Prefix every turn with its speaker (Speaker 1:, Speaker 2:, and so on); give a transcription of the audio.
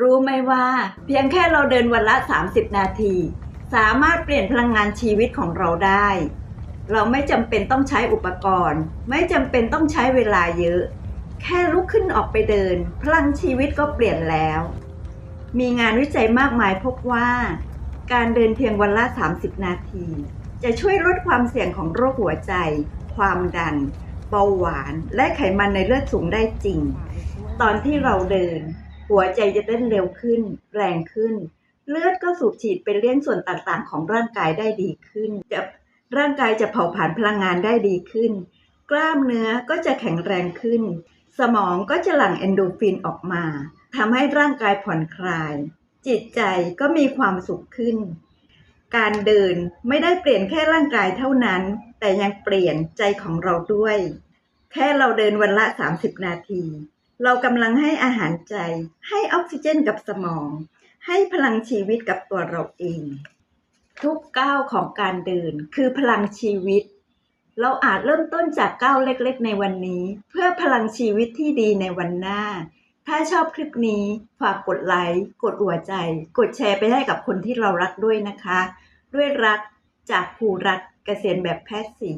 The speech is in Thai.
Speaker 1: รู้ไหมว่า เพียงแค่เราเดินวันละ 30 นาที สามารถเปลี่ยนพลังงานชีวิตของเราได้ เราไม่จำเป็นต้องใช้อุปกรณ์ ไม่จำเป็นต้องใช้เวลาเยอะ แค่ลุกขึ้นออกไปเดิน พลังชีวิตก็เปลี่ยนแล้ว มีงานวิจัยมากมายพบว่า การเดินเพียงวันละ 30 นาที จะช่วยลดความเสี่ยงของโรคหัวใจ ความดันเบาหวานและไขมันในเลือดสูงได้จริง ตอนที่เราเดิน หัวใจจะเต้นเร็วขึ้น แรงขึ้น เลือดก็สูบฉีดไปเลี้ยงส่วนต่างๆ ของร่างกายได้ดีขึ้น จะร่างกายจะเผาผลาญพลังงานได้ดีขึ้น กล้ามเนื้อก็จะแข็งแรงขึ้น สมองก็จะหลั่งเอนโดฟินออกมาทำให้ร่างกายผ่อนคลาย จิตใจก็มีความสุขขึ้น การเดินไม่ได้เปลี่ยนแค่ร่างกายเท่านั้น แต่ยังเปลี่ยนใจของเราด้วย แค่เราเดินวันละ 30 นาที เรากำลังให้อาหารใจ ให้ออกซิเจนกับสมอง ให้พลังชีวิตกับตัวเราเอง ทุกก้าวของการเดินคือพลังชีวิต เราอาจเริ่มต้นจากก้าวเล็กๆ ในวันนี้ เพื่อพลังชีวิตที่ดีในวันหน้า ถ้าชอบคลิปนี้ฝากกดไลค์ กดหัวใจ กดแชร์ไปให้กับคนที่เรารักด้วยนะคะ ด้วยรักจากภูรักเกษียณแบบแพทย์สี